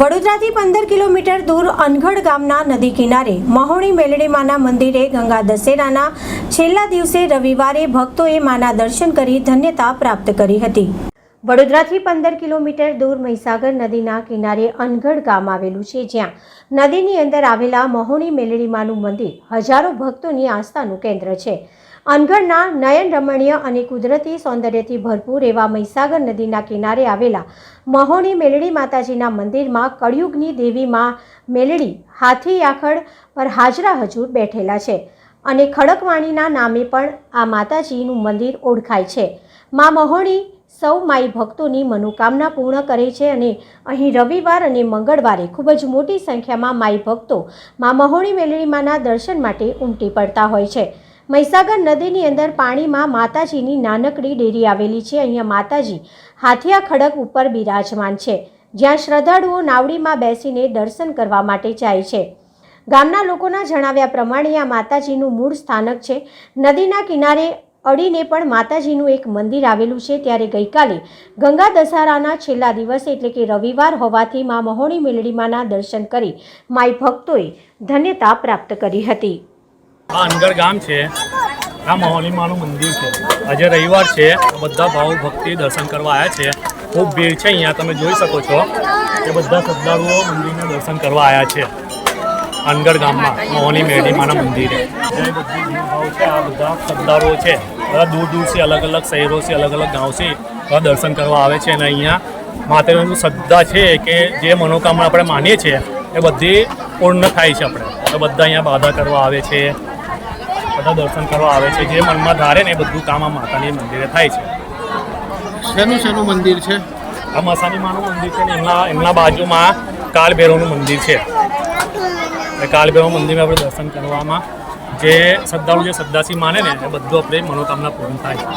વડોદરાથી પંદર કિલોમીટર દૂર અનગઢ ગામના નદી કિનારે મહોણી મેલડીમાના મંદિરે ગંગા દશેરાના છેલ્લા દિવસે રવિવારે ભક્તોએ માના દર્શન કરી ધન્યતા પ્રાપ્ત કરી હતી. વડોદરાથી પંદર કિલોમીટર દૂર મહીસાગર નદીના કિનારે અનગઢ ગામ આવેલું છે, જ્યાં નદીની અંદર આવેલા મહોણી મેલડીમાનું મંદિર હજારો ભક્તોની આસ્થાનું કેન્દ્ર છે. અનગઢના નયન રમણીય અને કુદરતી સૌંદર્યથી ભરપૂર એવા મહીસાગર નદીના કિનારે આવેલા મહોણી મેલડી માતાજીના મંદિરમાં કળિયુગની દેવી માં મેલડી હાથી આખડ પર હાજરા હજુર બેઠેલા છે અને ખડકવાણીના નામે પણ આ માતાજીનું મંદિર ઓળખાય છે. માં મહોણી સૌ માઈ ભક્તોની મનોકામના પૂર્ણ કરે છે અને અહીં રવિવાર અને મંગળવારે ખૂબ જ મોટી સંખ્યામાં માઈ ભક્તો મા મહોણી મેલડીમાના દર્શન માટે ઉમટી પડતા હોય છે. મહીસાગર નદીની અંદર પાણીમાં માતાજીની નાનકડી ડેરી આવેલી છે. અહીંયા માતાજી હાથિયા ખડક ઉપર બિરાજમાન છે. જ્યાં શ્રદ્ધાળુઓ નાવડીમાં બેસીને દર્શન કરવા માટે જાય છે. ગામના લોકોના જણાવ્યા પ્રમાણે આ માતાજીનું મૂળ સ્થાનક છે. નદીના કિનારે અડીને પણ માતાજીનું એક મંદિર આવેલું છે ત્યારે ગઈકાલે ગંગા દશહરાના છેલ્લા દિવસે એટલે કે રવિવાર હોવાથી મા મહોણી મેળડીમાના દર્શન કરી માઈ ભક્તોએ ધન્યતા પ્રાપ્ત કરી હતી. આ ગામ છે. આ મહોલીમાનું મંદિર છે. આજે રવિવાર છે. બધા ભાવ ભક્તિ દર્શન કરવા આવ્યા છે. ખૂબ ભીડ છે અહીંયા, તમે જોઈ શકો છો કે બધા શ્રદ્ધાળુઓ મંદિરના દર્શન કરવા આવ્યા છે. અનગઢ ગામમાં મોહની મેડીમાના મંદિરે. જે બધી ભીડભાવ છે. આ બધા શ્રદ્ધાળુઓ છે બધા દૂર દૂરથી અલગ અલગ શહેરોથી અલગ અલગ ગામથી બધા દર્શન કરવા આવે છે અને અહીંયા માતાજીનું શ્રદ્ધા છે કે જે મનોકામના આપણે માનીએ છીએ એ બધી પૂર્ણ થાય છે આપણે. તો બધા અહીંયા બાધા કરવા આવે છે બધા દર્શન કરવા આવે છે જે મનમાં ધારે ને એ બધું કામ આ માતાની મંદિરે થાય છે. શેનું શેનું મંદિર છે? આ મસાની માનું મંદિર છે ને એમના એમના બાજુમાં કાળ ભૈરવનું મંદિર છે. એ કાળ મંદિરમાં આપણે દર્શન કરવામાં જે શ્રદ્ધાળુ જે શ્રદ્ધાથી માને ને એ બધું આપણે મનોકામના પૂર્ણ થાય.